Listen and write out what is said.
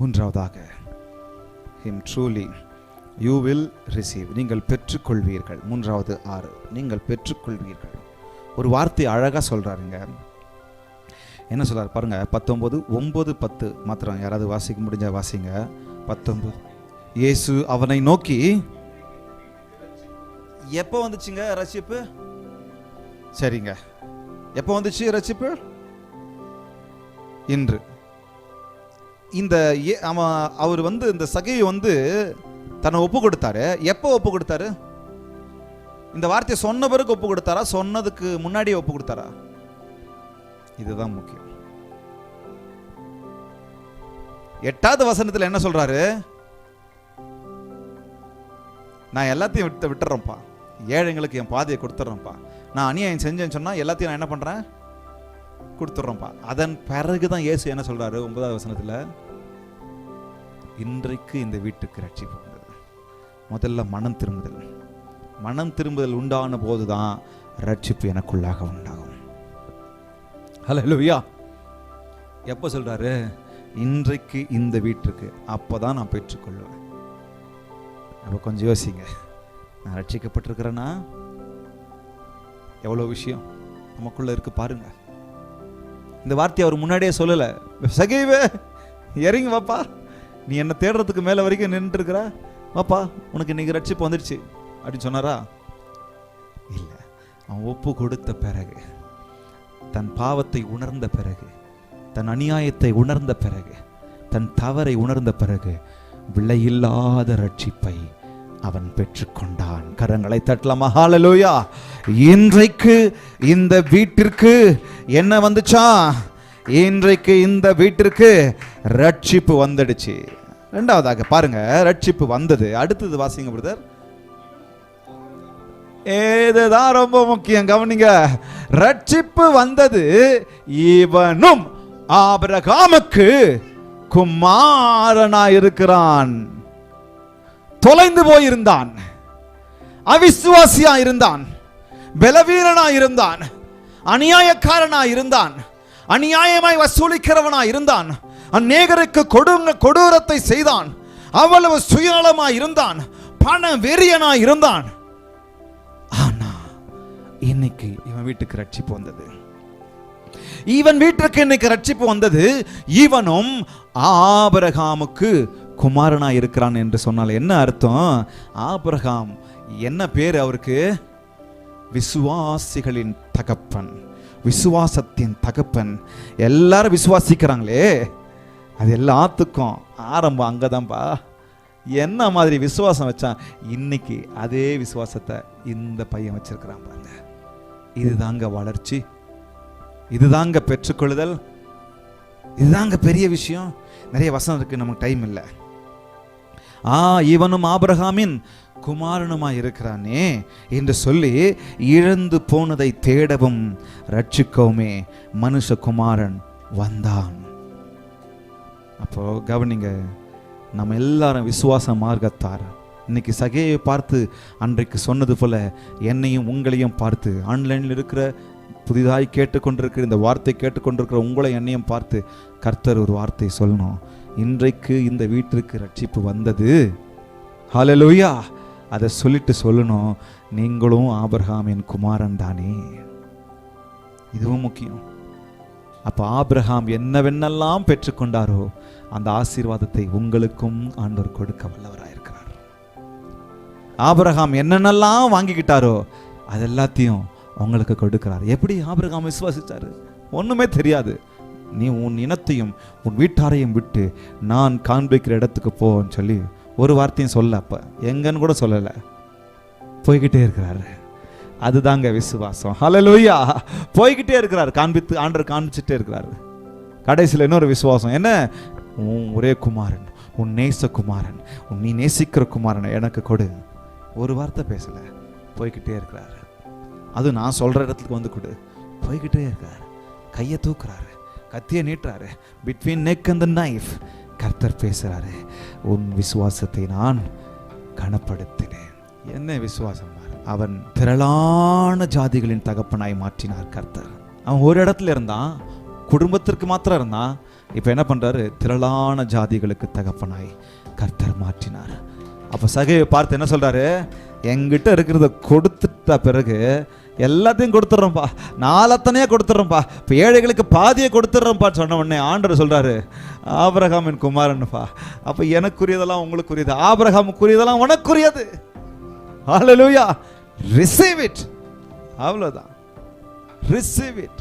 மூன்றாவதாக him truly you will receive நீங்கள் பெற்றுக்கொள்வீர்கள். மூன்றாவது ஆறு நீங்கள் பெற்றுக்கொள்வீர்கள். ஒரு வார்த்தை அழகாக சொல்கிறாருங்க என்ன சொல்கிறார் பாருங்கள் பத்தொம்போது ஒம்பது பத்து மாத்திரம். யாராவது வாசிக்க முடிஞ்ச வாசிங்க. பத்தொம்பது இயேசு அவனை நோக்கி எப்போ வந்துச்சுங்க ரசிப்பு சரிங்க. எப்போ வந்துச்சு ரசிப்பு இன்று. இந்த அவன் அவர் வந்து இந்த சகையை வந்து தன்னை ஒப்பு கொடுத்தாரு. எப்போ ஒப்பு கொடுத்தாரு? இந்த வார்த்தையை சொன்ன பிறகு ஒப்பு கொடுத்தாரா? சொன்னதுக்கு முன்னாடியே ஒப்பு கொடுத்தாரா? இதுதான் முக்கியம். எட்டாவது வசனத்தில் என்ன சொல்றாரு? நான் எல்லாத்தையும் விட்டு விட்டுறேன்ப்பா. ஏழைங்களுக்கு என் பாதையை கொடுத்துட்றேன்ப்பா நான் அநியாயம் செஞ்சேன்னு சொன்னால் எல்லாத்தையும் நான் என்ன பண்ணுறேன் கொடுத்துட்றோம்ப்பா. அதன் பிறகு தான் இயேசு என்ன சொல்றாரு? ஒன்பதாவது வசனத்தில் இன்றைக்கு இந்த வீட்டுக்கு ரட்சிப்பு வந்தது முதல்ல மனம் திரும்புதல். மனம் திரும்புதல் உண்டான போதுதான் ரட்சிப்பு எனக்குள்ளாக உண்டாகும். ஹலோ எப்போ சொல்றாரு? இன்றைக்கு இந்த வீட்டுக்கு. அப்பதான் நான் பெற்றுக்கொள்வேன். அப்போ கொஞ்சம் யோசிங்க. நான் ரட்சிக்கப்பட்டிருக்கிறேன்னா எவ்வளோ விஷயம் நமக்குள்ள இருக்கு பாருங்க. இந்த வார்த்தையை அவர் முன்னாடியே சொல்லலை. சகைவே இறங்கி வாப்பா. நீ என்னை தேடுறதுக்கு மேலே வரைக்கும் நின்றுட்டு வாப்பா உனக்கு இன்னைக்கு ரட்சிப்பு வந்துடுச்சு அப்படின்னு சொன்னாரா? இல்லை அவன் ஒப்பு கொடுத்த பிறகு தன் பாவத்தை உணர்ந்த பிறகு தன் அநியாயத்தை உணர்ந்த பிறகு தன் தவறை உணர்ந்த பிறகு விலையில்லாத ரட்சிப்பை அவன் பெற்றுக்கொண்டான். கரங்களை தட்டலாம்? மகாலலோயா இன்றைக்கு இந்த வீட்டிற்கு என்ன வந்துச்சா? இன்றைக்கு இந்த வீட்டிற்கு ரட்சிப்பு வந்துடுச்சு. ரெண்டாவதாக பாருங்க ரட்சிப்பு வந்தது. அடுத்தது வாசிங்க பிரதர் இதுதான் ரொம்ப முக்கியம் கவனிங்க. ரட்சிப்பு வந்தது இவனும் ஆபரகாமுக்கு குமாரனா இருக்கிறான் தொலைந்து போயிருந்தான். அவிசுவாசியா இருந்தான். பலவீனனா இருந்தான். அநியாயக்காரனா இருந்தான். அநியாயமாய் வசூலிக்கிறவனா இருந்தான். அநேகருக்கு கொடுங்க கொடூரத்தை செய்தான். அவ்வளவு சுயநலமா இருந்தான். பண வெறியனா இருந்தான். ஆனா இன்னைக்கு இவன் வீட்டுக்கு ரட்சிப்பு வந்தது. இவன் வீட்டுக்கு இன்னைக்கு ரட்சிப்பு வந்தது இவனும் ஆபரகாமுக்கு குமாரனா இருக்கிறான் என்று சொன்னால் என்ன அர்த்தம்? ஆபிரகாம் என்ன பேர் அவருக்கு? விசுவாசிகளின் தகப்பன். விசுவாசத்தின் தகப்பன். எல்லாரும் விசுவாசிக்கிறாங்களே. அது எல்லாத்துக்கும் ஆரம்பம் அங்கதான்பா. என்ன மாதிரி விசுவாசம் வச்சான்? இன்னைக்கு அதே விசுவாசத்தை இந்த பையன் வச்சிருக்கிறான் பாருங்க. இதுதாங்க வளர்ச்சி. இதுதாங்க பெற்றுக்கொள்ளுதல். இதுதாங்க பெரிய விஷயம். நிறைய வசனம் இருக்குது நமக்கு டைம் இல்லை. ஆ இவனும் ஆபிரகாமின் குமாரனுமா இருக்கிறானே என்று சொல்லி இழந்து போனதை தேடவும் ரட்சிக்கவுமே மனுஷகுமாரன் வந்தான். அப்போ கவனிங்க நம்ம எல்லாரும் விசுவாச மார்க்கத்தார். இன்னைக்கு சகையை பார்த்து அன்றைக்கு சொன்னது போல என்னையும் உங்களையும் பார்த்து ஆன்லைனில் இருக்கிற புதிதாய் கேட்டுக்கொண்டிருக்கிற இந்த வார்த்தை கேட்டுக்கொண்டிருக்கிற உங்களை என்னையும் பார்த்து கர்த்தர் ஒரு வார்த்தை சொல்லணும். இன்றைக்கு இந்த வீட்டிற்கு ரட்சிப்பு வந்தது. ஹalleluya. அதை சொல்லிட்டு சொல்லணும். நீங்களும் ஆபிரஹாமின் குமாரன் தானே. இதுவும் முக்கியம். அப்ப ஆபிரகாம் என்னவென்னெல்லாம் பெற்றுக்கொண்டாரோ அந்த ஆசீர்வாதத்தை உங்களுக்கும் ஆண்டவர் கொடுக்க வல்லவராயிருக்கிறார் ஆபிரஹாம் என்னென்னலாம் வாங்கிக்கிட்டாரோ அது எல்லாத்தையும் உங்களுக்கு கொடுக்கிறார். எப்படி ஆபிரகாம் விசுவாசிச்சாரு? ஒண்ணுமே தெரியாது. நீ உன் இனத்தையும் உன் வீட்டாரையும் விட்டு நான் காண்பிக்கிற இடத்துக்கு போன்னு சொல்லி ஒரு வார்த்தையும் சொல்ல அப்ப. எங்கன்னு கூட சொல்லலை. போய்கிட்டே இருக்கிறாரு. அதுதாங்க விசுவாசம். ஹலலோய்யா போய்கிட்டே இருக்கிறார். காண்பித்து ஆண்டர் காண்பிச்சுட்டே இருக்கிறாரு. கடைசியில் இன்னொரு விசுவாசம். என்ன? உன் ஒரே குமாரன் உன் நேச குமாரன் உன் நீ நேசிக்கிற குமாரன் எனக்கு கொடு. ஒரு வார்த்தை பேசல. போய்கிட்டே இருக்கிறாரு. அது நான் சொல்ற இடத்துக்கு வந்து கொடு. போய்கிட்டே இருக்கிறாரு. கையை தூக்குறாரு. கத்தியை நீட்டுறாரு. Between neck and the knife கர்த்தர் பேசுகிறாரு உன் விசுவாசத்தை நான் கனப்படுத்தினேன். என்ன விசுவாசம் அவன் திரளான ஜாதிகளின் தகப்பனாய் மாற்றினார் கர்த்தர். அவன் ஒரு இடத்துல இருந்தான் குடும்பத்திற்கு மாத்திரம் இருந்தான். இப்போ என்ன பண்ணுறாரு திரளான ஜாதிகளுக்கு தகப்பனாய் கர்த்தர் மாற்றினார். அப்போ சகையை பார்த்து என்ன சொல்கிறாரு என்கிட்ட இருக்கிறத கொடுத்துட்ட பிறகு எல்லாத்தையும் கொடுத்துட்றோம்ப்பா. நாலத்தனையே கொடுத்துட்றோம்ப்பா. இப்போ ஏழைகளுக்கு பாதியை கொடுத்துட்றோம்ப்பா சொன்ன உடனே ஆண்டர் சொல்கிறாரு ஆபிரகாமின் குமாரன்ப்பா. அப்போ எனக்குரியதெல்லாம் உங்களுக்குரியது. ஆபிரகாமுக்குரியதெல்லாம் உனக்குரியது. ஹalleluya ரிசீவ் இட் அவ்வளோதான் ரிசீவ் இட்